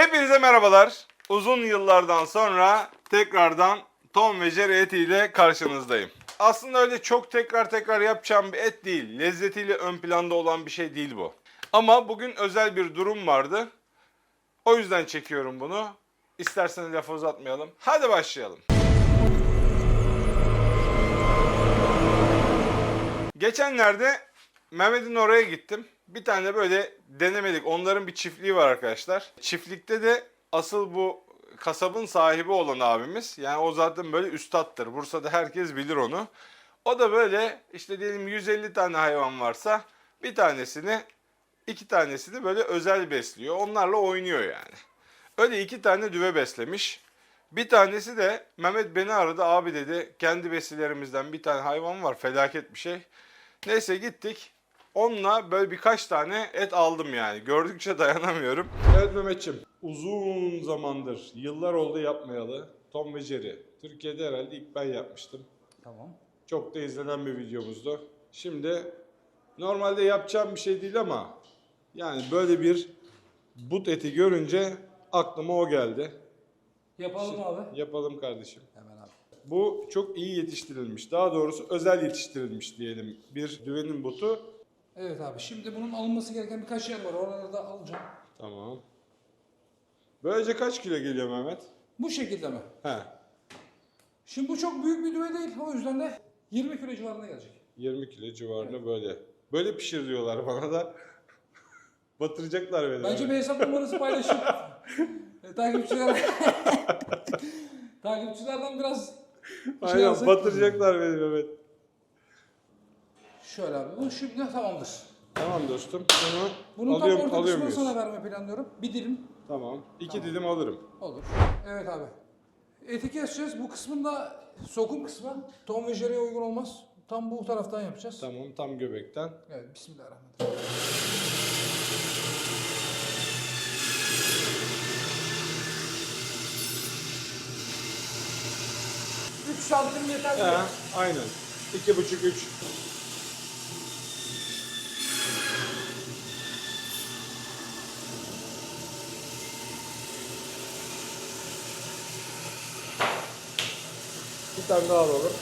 Hepinize merhabalar. Uzun yıllardan sonra tekrardan Tom ve Jerry etiyle karşınızdayım. Aslında öyle çok tekrar tekrar yapacağım bir et değil. Lezzetiyle ön planda olan bir şey değil bu. Ama bugün özel bir durum vardı. O yüzden çekiyorum bunu. İsterseniz lafı uzatmayalım. Hadi başlayalım. Geçenlerde Mehmet'in oraya gittim. Bir tane böyle denemelik. Onların bir çiftliği var arkadaşlar. Çiftlikte de asıl bu kasabın sahibi olan abimiz. Yani o zaten böyle üstattır. Bursa'da herkes bilir onu. O da böyle işte diyelim 150 tane hayvan varsa bir tanesini iki tanesini böyle özel besliyor. Onlarla oynuyor yani. Öyle iki tane düve beslemiş. Bir tanesi de Mehmet beni aradı abi dedi kendi besilerimizden bir tane hayvan var felaket bir şey. Neyse gittik. Onunla böyle birkaç tane et aldım yani. Gördükçe dayanamıyorum. Evet Mehmetçim. Uzun zamandır, yıllar oldu yapmayalı. Tom ve Jerry. Türkiye'de herhalde ilk ben yapmıştım. Tamam. Çok da izlenen bir videomuzdu. Şimdi normalde yapacağım bir şey değil ama yani böyle bir but eti görünce aklıma o geldi. Yapalım abi. Yapalım kardeşim. Hemen abi. Bu çok iyi yetiştirilmiş. Daha doğrusu özel yetiştirilmiş diyelim. Bir düvenin butu. Evet abi şimdi bunun alınması gereken birkaç yer var. Oraları da alacağım. Tamam. Böylece kaç kilo geliyor Mehmet? Bu şekilde mi? He. Şimdi bu çok büyük bir düve değil. O yüzden de 20 kilo civarında gelecek. 20 kilo civarında böyle. Böyle pişir diyorlar bana da. Batıracaklar beni. Bence bir hesap numarası paylaşıp e, takipçiler takipçilerden biraz şey Aynen alsak. batıracaklar beni Mehmet. Şöyle abi. Bu şimdi tamamdır. Tamam dostum. Bunu Bunun tam alıyorum, orta alıyor kısmını muyuz? sana verme planlıyorum. Bir dilim Tamam. İki Tamam. dilim alırım. olur. Evet abi. Eti keseceğiz. Bu kısmında sokum kısmı Tom ve Jerry'e uygun olmaz. Tam bu taraftan yapacağız. Tamam tam göbekten. Evet, bismillahirrahmanirrahim. 3 santim yeter. He, aynen. İki buçuk üç. Tane daha alalım.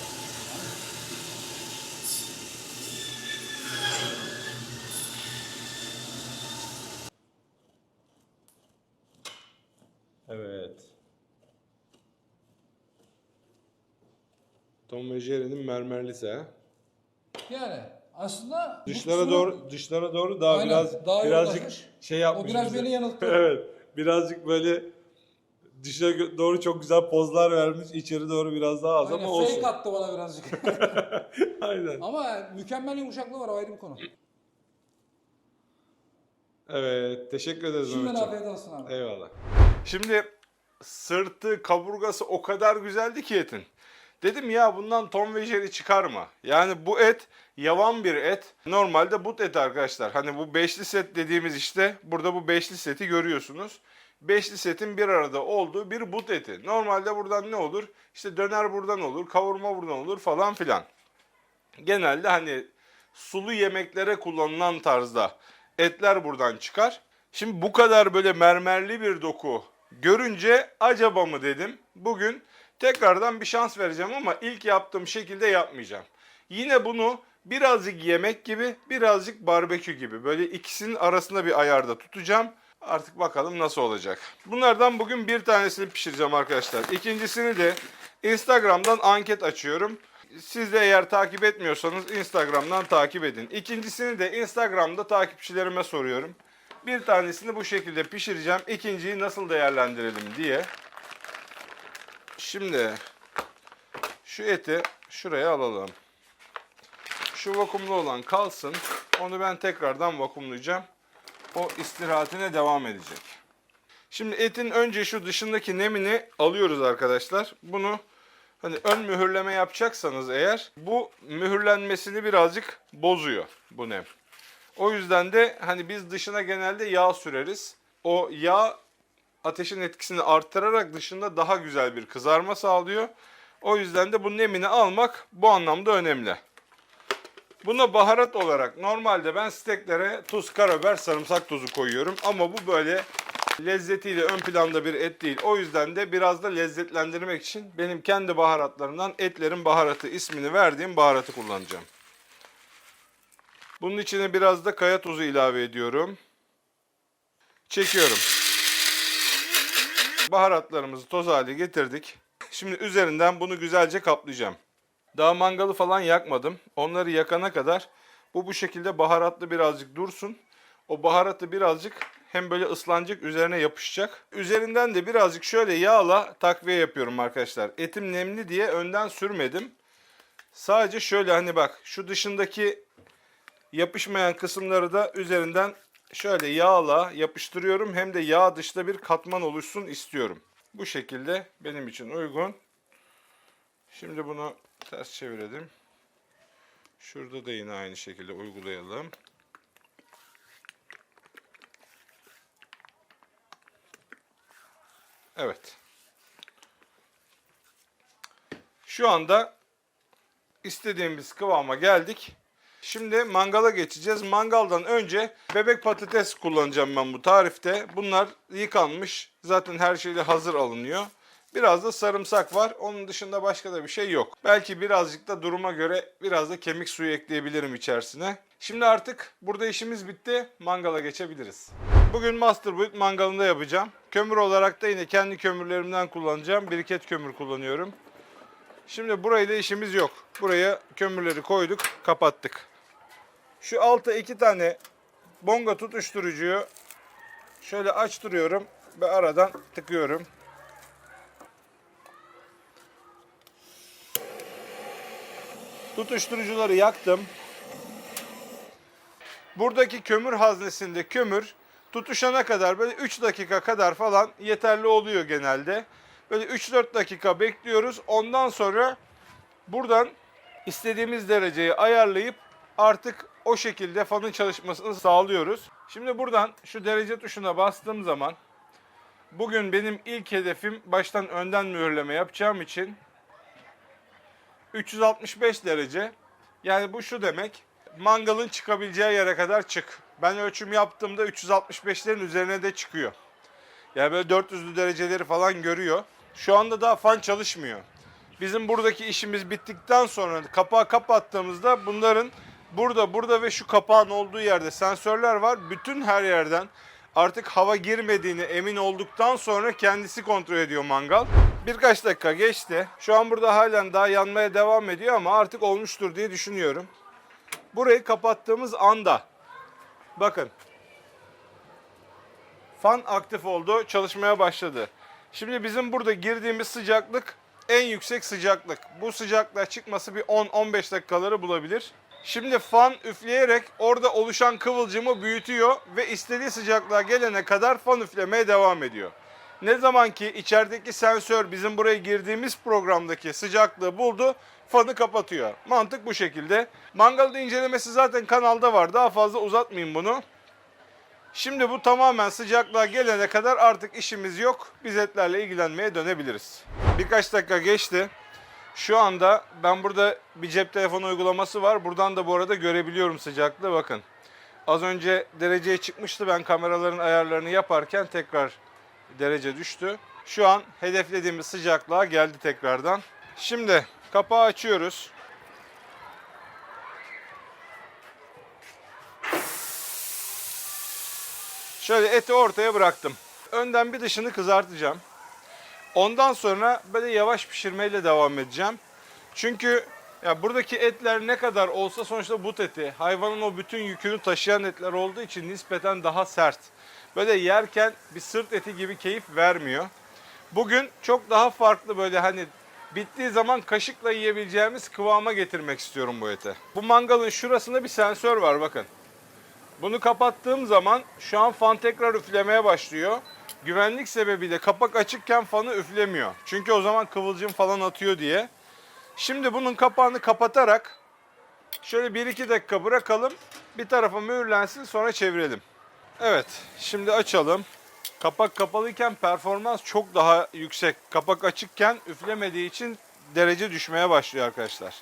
Evet. Tom ve Jerry'nin mermerlisi ha. Yani aslında bu Dışlara kısmı- doğru dışlara doğru daha Aynen, biraz daha birazcık şey yapmış. O biraz bize. beni yanılttı. evet. Birazcık böyle dışa doğru çok güzel pozlar vermiş. içeri doğru biraz daha az Aynen, ama olsun. fake attı bana birazcık. Aynen. Ama mükemmel yumuşaklığı var o ayrı bir konu. Evet. Teşekkür ederiz Şimdiden Mehmetciğim. afiyet olsun abi. Eyvallah. Şimdi sırtı, kaburgası o kadar güzeldi ki etin. Dedim ya bundan Tom ve Jerry çıkar mı? Yani bu et yavan bir et. Normalde but eti arkadaşlar. Hani bu beşli set dediğimiz işte burada bu beşli seti görüyorsunuz. Beşli setin bir arada olduğu bir but eti. Normalde buradan ne olur? İşte döner buradan olur, kavurma buradan olur falan filan. Genelde hani sulu yemeklere kullanılan tarzda etler buradan çıkar. Şimdi bu kadar böyle mermerli bir doku görünce acaba mı dedim. Bugün tekrardan bir şans vereceğim ama ilk yaptığım şekilde yapmayacağım. Yine bunu birazcık yemek gibi, birazcık barbekü gibi böyle ikisinin arasında bir ayarda tutacağım. Artık bakalım nasıl olacak. Bunlardan bugün bir tanesini pişireceğim arkadaşlar. İkincisini de Instagram'dan anket açıyorum. Siz de eğer takip etmiyorsanız Instagram'dan takip edin. İkincisini de Instagram'da takipçilerime soruyorum. Bir tanesini bu şekilde pişireceğim. İkinciyi nasıl değerlendirelim diye. Şimdi şu eti şuraya alalım. Şu vakumlu olan kalsın. Onu ben tekrardan vakumlayacağım. O istirahatine devam edecek. Şimdi etin önce şu dışındaki nemini alıyoruz arkadaşlar. Bunu hani ön mühürleme yapacaksanız eğer bu mühürlenmesini birazcık bozuyor bu nem. O yüzden de hani biz dışına genelde yağ süreriz. O yağ ateşin etkisini arttırarak dışında daha güzel bir kızarma sağlıyor. O yüzden de bu nemini almak bu anlamda önemli. Buna baharat olarak normalde ben steklere tuz, karabiber, sarımsak tozu koyuyorum. Ama bu böyle Lezzetiyle ön planda bir et değil. O yüzden de biraz da lezzetlendirmek için benim kendi baharatlarımdan etlerin baharatı ismini verdiğim baharatı kullanacağım. Bunun içine biraz da kaya tuzu ilave ediyorum. Çekiyorum. Baharatlarımızı toz hale getirdik. Şimdi üzerinden bunu güzelce kaplayacağım. Daha mangalı falan yakmadım. Onları yakana kadar bu bu şekilde baharatlı birazcık dursun. O baharatı birazcık hem böyle ıslanacak üzerine yapışacak. Üzerinden de birazcık şöyle yağla takviye yapıyorum arkadaşlar. Etim nemli diye önden sürmedim. Sadece şöyle hani bak şu dışındaki yapışmayan kısımları da üzerinden şöyle yağla yapıştırıyorum. Hem de yağ dışta bir katman oluşsun istiyorum. Bu şekilde benim için uygun. Şimdi bunu ters çevirelim. Şurada da yine aynı şekilde uygulayalım. Evet. Şu anda istediğimiz kıvama geldik. Şimdi mangala geçeceğiz. Mangaldan önce bebek patates kullanacağım ben bu tarifte. Bunlar yıkanmış. Zaten her şeyle hazır alınıyor. Biraz da sarımsak var. Onun dışında başka da bir şey yok. Belki birazcık da duruma göre biraz da kemik suyu ekleyebilirim içerisine. Şimdi artık burada işimiz bitti. Mangala geçebiliriz. Bugün Master Build mangalında yapacağım. Kömür olarak da yine kendi kömürlerimden kullanacağım. Biriket kömür kullanıyorum. Şimdi burayla işimiz yok. Buraya kömürleri koyduk, kapattık. Şu alta iki tane bonga tutuşturucuyu şöyle açtırıyorum ve aradan tıkıyorum. Tutuşturucuları yaktım. Buradaki kömür haznesinde kömür tutuşana kadar böyle 3 dakika kadar falan yeterli oluyor genelde. Böyle 3-4 dakika bekliyoruz. Ondan sonra buradan istediğimiz dereceyi ayarlayıp artık o şekilde fanın çalışmasını sağlıyoruz. Şimdi buradan şu derece tuşuna bastığım zaman bugün benim ilk hedefim baştan önden mühürleme yapacağım için 365 derece. Yani bu şu demek. Mangalın çıkabileceği yere kadar çık. Ben ölçüm yaptığımda 365'lerin üzerine de çıkıyor. Yani böyle 400'lü dereceleri falan görüyor. Şu anda daha fan çalışmıyor. Bizim buradaki işimiz bittikten sonra kapağı kapattığımızda bunların burada, burada ve şu kapağın olduğu yerde sensörler var. Bütün her yerden artık hava girmediğini emin olduktan sonra kendisi kontrol ediyor mangal. Birkaç dakika geçti. Şu an burada halen daha yanmaya devam ediyor ama artık olmuştur diye düşünüyorum. Burayı kapattığımız anda bakın fan aktif oldu, çalışmaya başladı. Şimdi bizim burada girdiğimiz sıcaklık en yüksek sıcaklık. Bu sıcaklığa çıkması bir 10-15 dakikaları bulabilir. Şimdi fan üfleyerek orada oluşan kıvılcımı büyütüyor ve istediği sıcaklığa gelene kadar fan üflemeye devam ediyor. Ne zaman ki içerideki sensör bizim buraya girdiğimiz programdaki sıcaklığı buldu, fanı kapatıyor. Mantık bu şekilde. Mangalda incelemesi zaten kanalda var. Daha fazla uzatmayayım bunu. Şimdi bu tamamen sıcaklığa gelene kadar artık işimiz yok. Biz etlerle ilgilenmeye dönebiliriz. Birkaç dakika geçti. Şu anda ben burada bir cep telefonu uygulaması var. Buradan da bu arada görebiliyorum sıcaklığı. Bakın. Az önce dereceye çıkmıştı. Ben kameraların ayarlarını yaparken tekrar derece düştü. Şu an hedeflediğimiz sıcaklığa geldi tekrardan. Şimdi kapağı açıyoruz. Şöyle eti ortaya bıraktım. Önden bir dışını kızartacağım. Ondan sonra böyle yavaş pişirmeyle devam edeceğim. Çünkü ya buradaki etler ne kadar olsa sonuçta but eti. Hayvanın o bütün yükünü taşıyan etler olduğu için nispeten daha sert. Böyle yerken bir sırt eti gibi keyif vermiyor. Bugün çok daha farklı böyle hani bittiği zaman kaşıkla yiyebileceğimiz kıvama getirmek istiyorum bu eti. Bu mangalın şurasında bir sensör var bakın. Bunu kapattığım zaman şu an fan tekrar üflemeye başlıyor. Güvenlik sebebiyle kapak açıkken fanı üflemiyor. Çünkü o zaman kıvılcım falan atıyor diye. Şimdi bunun kapağını kapatarak şöyle 1-2 dakika bırakalım. Bir tarafa mühürlensin sonra çevirelim. Evet şimdi açalım. Kapak kapalıyken performans çok daha yüksek. Kapak açıkken üflemediği için derece düşmeye başlıyor arkadaşlar.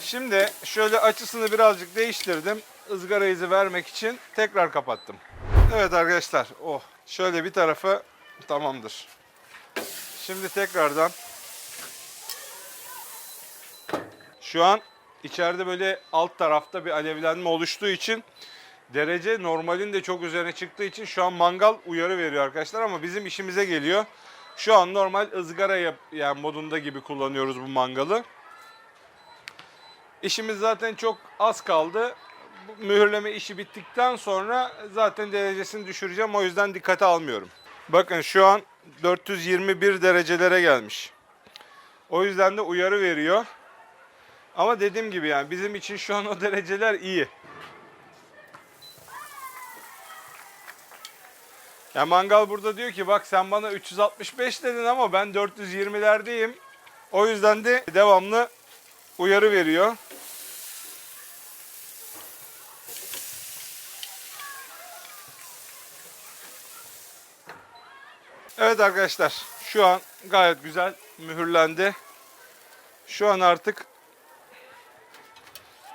Şimdi şöyle açısını birazcık değiştirdim. Izgara izi vermek için tekrar kapattım. Evet arkadaşlar. Oh. Şöyle bir tarafı tamamdır. Şimdi tekrardan şu an içeride böyle alt tarafta bir alevlenme oluştuğu için derece normalin de çok üzerine çıktığı için şu an mangal uyarı veriyor arkadaşlar ama bizim işimize geliyor. Şu an normal ızgara yap, yani modunda gibi kullanıyoruz bu mangalı. İşimiz zaten çok az kaldı. Bu mühürleme işi bittikten sonra zaten derecesini düşüreceğim. O yüzden dikkate almıyorum. Bakın şu an 421 derecelere gelmiş. O yüzden de uyarı veriyor. Ama dediğim gibi yani bizim için şu an o dereceler iyi. Ya mangal burada diyor ki bak sen bana 365 dedin ama ben 420'lerdeyim. O yüzden de devamlı uyarı veriyor. Evet arkadaşlar şu an gayet güzel mühürlendi. Şu an artık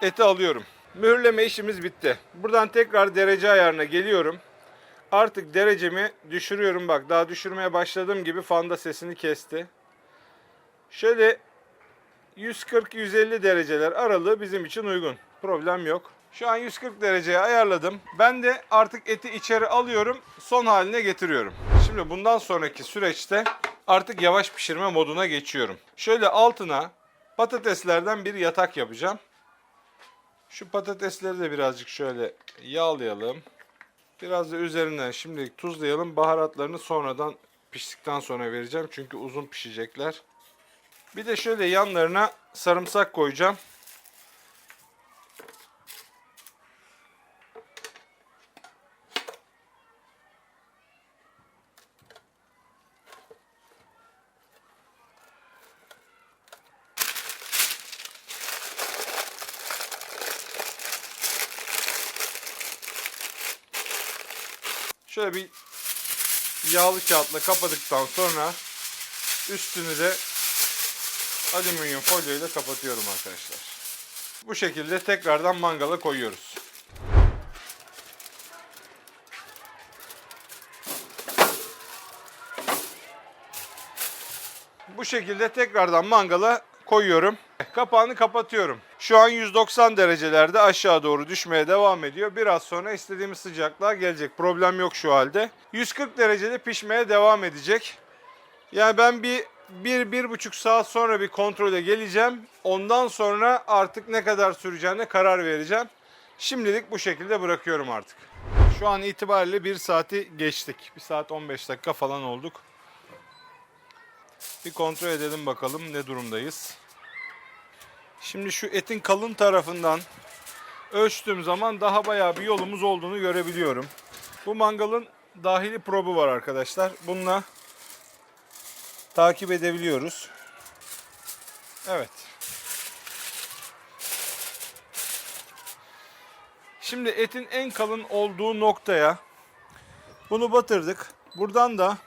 eti alıyorum. Mühürleme işimiz bitti. Buradan tekrar derece ayarına geliyorum. Artık derecemi düşürüyorum bak. Daha düşürmeye başladığım gibi fanda sesini kesti. Şöyle 140-150 dereceler aralığı bizim için uygun. Problem yok. Şu an 140 dereceye ayarladım. Ben de artık eti içeri alıyorum. Son haline getiriyorum. Şimdi bundan sonraki süreçte artık yavaş pişirme moduna geçiyorum. Şöyle altına patateslerden bir yatak yapacağım. Şu patatesleri de birazcık şöyle yağlayalım. Biraz da üzerinden şimdilik tuzlayalım. Baharatlarını sonradan piştikten sonra vereceğim. Çünkü uzun pişecekler. Bir de şöyle yanlarına sarımsak koyacağım. Şöyle bir yağlı kağıtla kapadıktan sonra üstünü de alüminyum folyo ile kapatıyorum arkadaşlar. Bu şekilde tekrardan mangala koyuyoruz. Bu şekilde tekrardan mangala koyuyorum. Kapağını kapatıyorum. Şu an 190 derecelerde aşağı doğru düşmeye devam ediyor. Biraz sonra istediğimiz sıcaklığa gelecek. Problem yok şu halde. 140 derecede pişmeye devam edecek. Yani ben bir bir, bir buçuk saat sonra bir kontrole geleceğim. Ondan sonra artık ne kadar süreceğine karar vereceğim. Şimdilik bu şekilde bırakıyorum artık. Şu an itibariyle bir saati geçtik. Bir saat 15 dakika falan olduk. Bir kontrol edelim bakalım ne durumdayız. Şimdi şu etin kalın tarafından ölçtüğüm zaman daha bayağı bir yolumuz olduğunu görebiliyorum. Bu mangalın dahili probu var arkadaşlar. Bununla takip edebiliyoruz. Evet. Şimdi etin en kalın olduğu noktaya bunu batırdık. Buradan da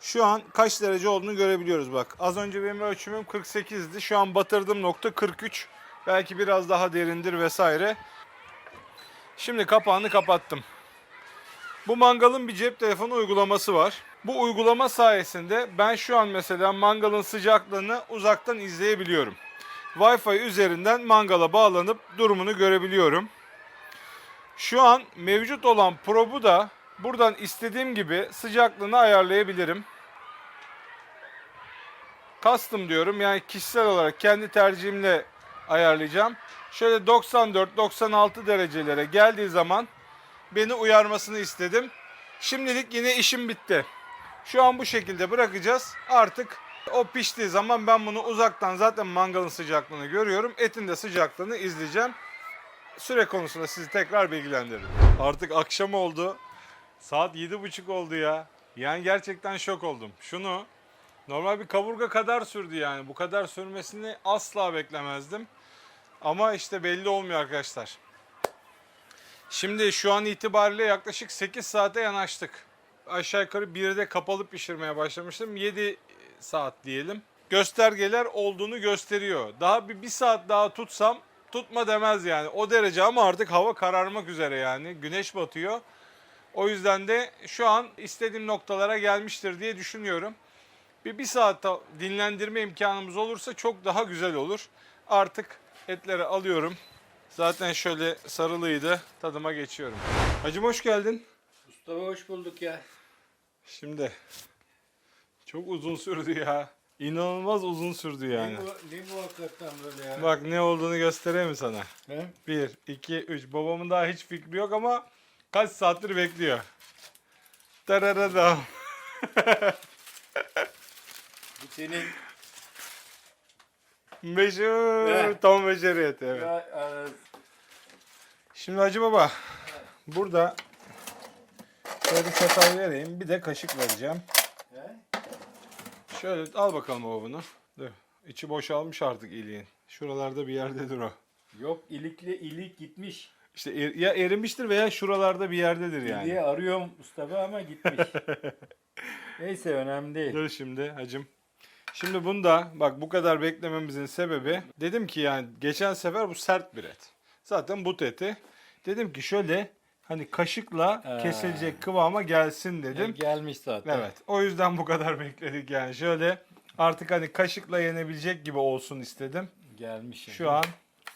şu an kaç derece olduğunu görebiliyoruz bak. Az önce benim ölçümüm 48'di. Şu an batırdığım nokta 43. Belki biraz daha derindir vesaire. Şimdi kapağını kapattım. Bu mangalın bir cep telefonu uygulaması var. Bu uygulama sayesinde ben şu an mesela mangalın sıcaklığını uzaktan izleyebiliyorum. Wi-Fi üzerinden mangala bağlanıp durumunu görebiliyorum. Şu an mevcut olan probu da buradan istediğim gibi sıcaklığını ayarlayabilirim. Custom diyorum yani kişisel olarak kendi tercihimle ayarlayacağım. Şöyle 94-96 derecelere geldiği zaman beni uyarmasını istedim. Şimdilik yine işim bitti. Şu an bu şekilde bırakacağız. Artık o piştiği zaman ben bunu uzaktan zaten mangalın sıcaklığını görüyorum. Etin de sıcaklığını izleyeceğim. Süre konusunda sizi tekrar bilgilendiririm. Artık akşam oldu. Saat 7.30 oldu ya. Yani gerçekten şok oldum. Şunu normal bir kaburga kadar sürdü yani. Bu kadar sürmesini asla beklemezdim. Ama işte belli olmuyor arkadaşlar. Şimdi şu an itibariyle yaklaşık 8 saate yanaştık. Aşağı yukarı 1'de kapalı pişirmeye başlamıştım. 7 saat diyelim. göstergeler olduğunu gösteriyor. Daha bir, bir saat daha tutsam tutma demez yani. O derece ama artık hava kararmak üzere yani. Güneş batıyor. O yüzden de şu an istediğim noktalara gelmiştir diye düşünüyorum. Bir, bir saat dinlendirme imkanımız olursa çok daha güzel olur. Artık etleri alıyorum. Zaten şöyle sarılıydı. Tadıma geçiyorum. Hacım hoş geldin. Mustafa hoş bulduk ya. Şimdi çok uzun sürdü ya. İnanılmaz uzun sürdü yani. Ne bu, ne bu hakikaten böyle ya? Bak ne olduğunu göstereyim mi sana? He? 1, 2, 3. Babamın daha hiç fikri yok ama kaç saattir bekliyor. Tararadam. Bu senin Meşhur Evet. Tom ve Jerry eti, evet. ya, e, Şimdi Hacı Baba burada şöyle bir çatal vereyim bir de kaşık vereceğim. he? Şöyle al bakalım baba bunu. Dur. İçi boşalmış artık iliğin. Şuralarda bir yerdedir o. Yok ilikle ilik gitmiş. İşte er- ya erimiştir veya şuralarda bir yerdedir yani. İliği arıyorum Mustafa ama gitmiş. Neyse önemli değil. Dur şimdi hacım. Şimdi bunda bak bu kadar beklememizin sebebi dedim ki yani geçen sefer bu sert bir et. Zaten but eti. Dedim ki şöyle hani kaşıkla Ee. kesilecek kıvama gelsin dedim. Gelmiş zaten. Evet. O yüzden bu kadar bekledik yani. Şöyle artık hani kaşıkla yenebilecek gibi olsun istedim. Gelmiş. Şu an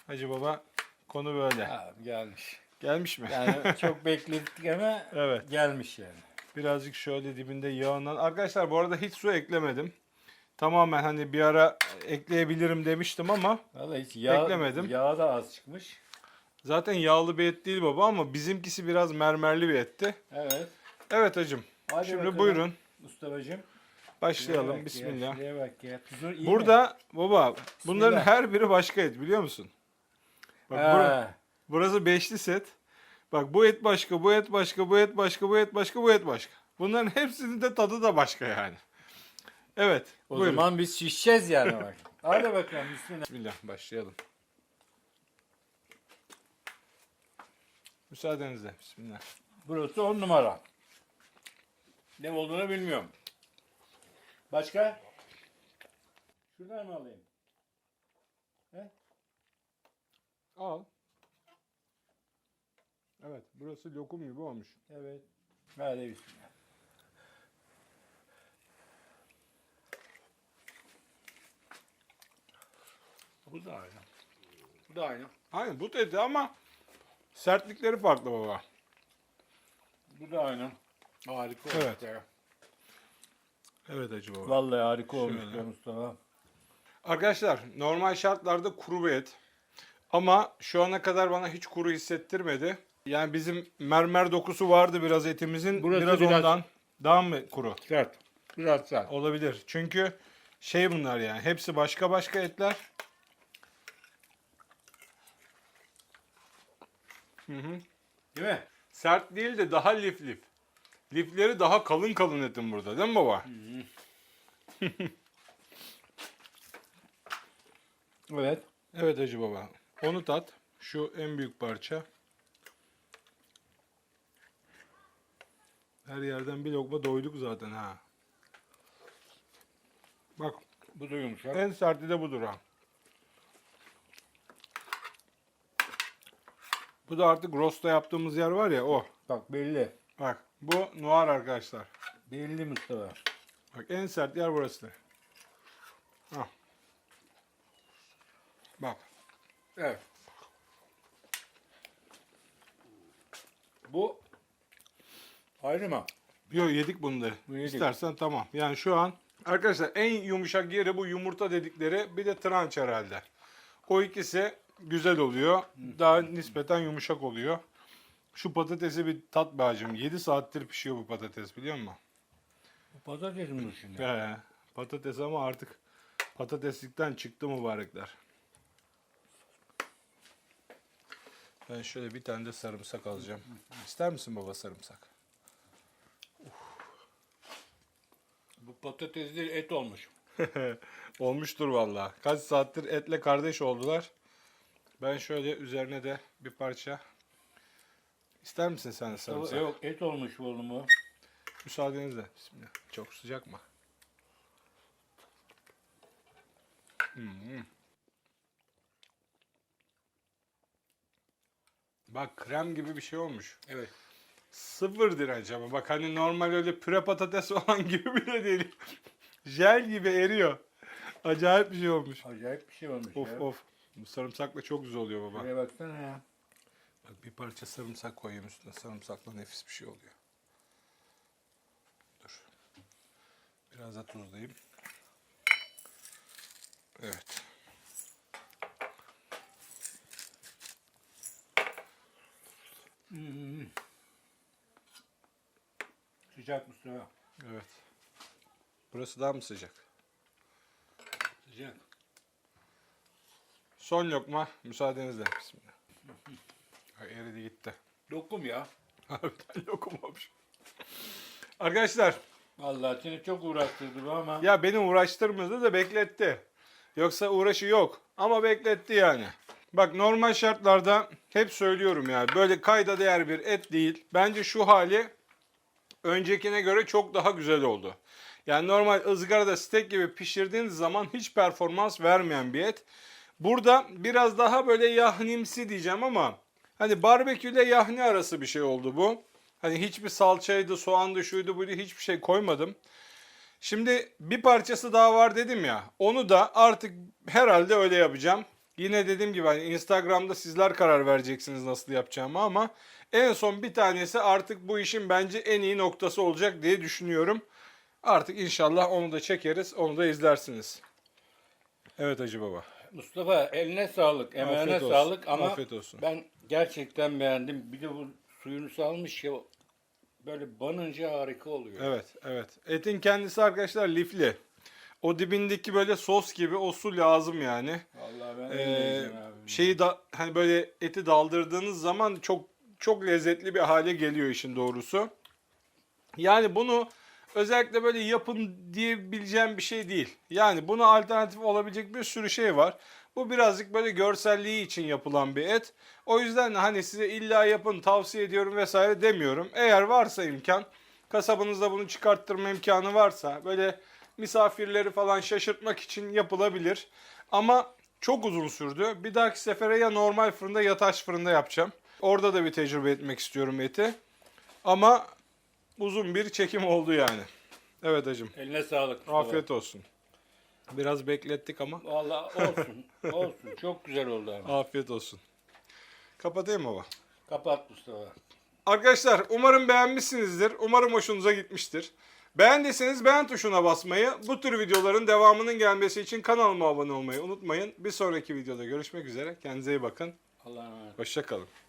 Hacı Baba konu böyle. Ha, gelmiş. Gelmiş mi? Yani çok bekledik ama Evet. gelmiş yani. Birazcık şöyle dibinde yağından. Arkadaşlar bu arada hiç su eklemedim. Tamamen hani bir ara ekleyebilirim demiştim ama Vallahi hiç yağ, Eklemedim. Yağ da az çıkmış. zaten yağlı bir et değil baba ama bizimkisi biraz mermerli bir etti. Evet. Evet hacım. Hadi Şimdi bakalım. buyurun. Mustafa'cığım. Başlayalım. Bak Bismillah. Ya, bak ya. Tuzu iyi mi? Burada baba bunların Bismillah. her biri başka et biliyor musun? Bak bura- burası beşli set. Bak bu et başka, bu et başka, bu et başka, bu et başka, bu et başka. Bunların hepsinin de tadı da başka yani. Evet. O buyurun. zaman biz şişeceğiz yani bak. Hadi bakalım bismillah. Bismillah başlayalım. Müsaadenizle. Bismillah. Burası on numara. Ne olduğunu bilmiyorum. Başka? Şuradan mı alayım? Al. Evet, burası lokum gibi olmuş. Evet. Hadi bismillah. Bu da aynı. Bu da aynı. Aynı but eti ama sertlikleri farklı baba. Bu da aynı. Harika Evet. olmuş ya. Evet hacı baba. Vallahi harika olmuş Şöyle. be Mustafa. Arkadaşlar normal şartlarda kuru bir et. Ama şu ana kadar bana hiç kuru hissettirmedi. Yani bizim mermer dokusu vardı biraz etimizin. Burası biraz, biraz- ondan. Daha mı kuru? Sert. Biraz sert. Olabilir. Çünkü şey bunlar yani. Hepsi başka başka etler. Hı hı. Değil mi? Sert değil de daha lif lif. Lifleri daha kalın kalın etin burada değil mi baba? Evet. Evet Hacı baba. Onu tat. Şu en büyük parça. Her yerden bir lokma doyduk zaten ha. Bak Bu da yumuşak. en serti de budur ha. Bu da artık rosta yaptığımız yer var ya o. Bak belli. Bak bu noir arkadaşlar. Belli Mustafa. Bak en sert yer burası. Ha. Bak. Evet. Bu ayrı mı? Yo yedik bunları. Bu yedik. İstersen tamam. Yani şu an arkadaşlar en yumuşak yeri bu yumurta dedikleri bir de tranç herhalde. O ikisi güzel oluyor. Daha nispeten yumuşak oluyor. Şu patatesi bir tat be hacım. 7 saattir pişiyor bu patates biliyor musun? Bu patates mi şimdi? He, patates ama artık patateslikten çıktı mübarekler. Ben şöyle bir tane de sarımsak alacağım. İster misin baba sarımsak? Bu patates değil et olmuş. Olmuştur vallahi. Kaç saattir etle kardeş oldular. Ben şöyle üzerine de bir parça. İster misin sen de sarımsak? Yok et olmuş oğlum bu. Müsaadenizle. Bismillah. Çok sıcak mı? Bak krem gibi bir şey olmuş. Evet. Sıfır direnç ama bak hani normal öyle püre patates olan gibi bile değil. Jel gibi eriyor. Acayip bir şey olmuş. Acayip bir şey olmuş Of ya. of. Bu sarımsakla çok güzel oluyor baba. Şuraya baksana ya. Bak bir parça sarımsak koyayım üstüne. Sarımsakla nefis bir şey oluyor. Dur. Biraz da tuzlayayım. Evet. Sıcak Mustafa. Evet. Burası daha mı sıcak? Sıcak. Son lokma müsaadenizle. Bismillah. Ay, eridi gitti. Lokum ya. Harbiden lokum olmuş. Arkadaşlar Vallahi seni çok uğraştırdı bu ama. ya beni uğraştırmadı da bekletti. Yoksa uğraşı yok ama bekletti yani. Bak normal şartlarda hep söylüyorum ya böyle kayda değer bir et değil. Bence şu hali öncekine göre çok daha güzel oldu. Yani normal ızgarada steak gibi pişirdiğiniz zaman hiç performans vermeyen bir et. Burada biraz daha böyle yahnimsi diyeceğim ama hani barbekü ile yahni arası bir şey oldu bu. Hani hiçbir salçaydı, soğandı, şuydu buydu hiçbir şey koymadım. Şimdi bir parçası daha var dedim ya. Onu da artık herhalde öyle yapacağım. Yine dediğim gibi hani Instagram'da sizler karar vereceksiniz nasıl yapacağımı ama en son bir tanesi artık bu işin bence en iyi noktası olacak diye düşünüyorum. Artık inşallah onu da çekeriz, onu da izlersiniz. Evet Hacı Baba. Mustafa eline sağlık, emeğine Afiyet olsun. sağlık ama Afiyet olsun. ben gerçekten beğendim. Bir de bu suyunu salmış ya böyle banınca harika oluyor. Evet, evet. Etin kendisi arkadaşlar lifli. O dibindeki böyle sos gibi o su lazım yani. Vallahi ben Ee, abi. şeyi da hani böyle eti daldırdığınız zaman çok çok lezzetli bir hale geliyor işin doğrusu. Yani bunu özellikle böyle yapın diyebileceğim bir şey değil. Yani buna alternatif olabilecek bir sürü şey var. Bu birazcık böyle görselliği için yapılan bir et. O yüzden de hani size illa yapın tavsiye ediyorum vesaire demiyorum. Eğer varsa imkan kasabınızda bunu çıkarttırma imkanı varsa böyle misafirleri falan şaşırtmak için yapılabilir. Ama çok uzun sürdü. Bir dahaki sefere ya normal fırında ya taş fırında yapacağım. Orada da bir tecrübe etmek istiyorum eti. Ama uzun bir çekim oldu yani. Evet hacım. Eline sağlık Mustafa. Afiyet olsun. Biraz beklettik ama Vallahi olsun. olsun. Çok güzel oldu ama. afiyet olsun. Kapatayım baba. Kapat Mustafa. Arkadaşlar umarım beğenmişsinizdir. Umarım hoşunuza gitmiştir. Beğendiyseniz beğen tuşuna basmayı, bu tür videoların devamının gelmesi için kanalıma abone olmayı unutmayın. Bir sonraki videoda görüşmek üzere. Kendinize iyi bakın. Allah'a emanet. Hoşçakalın.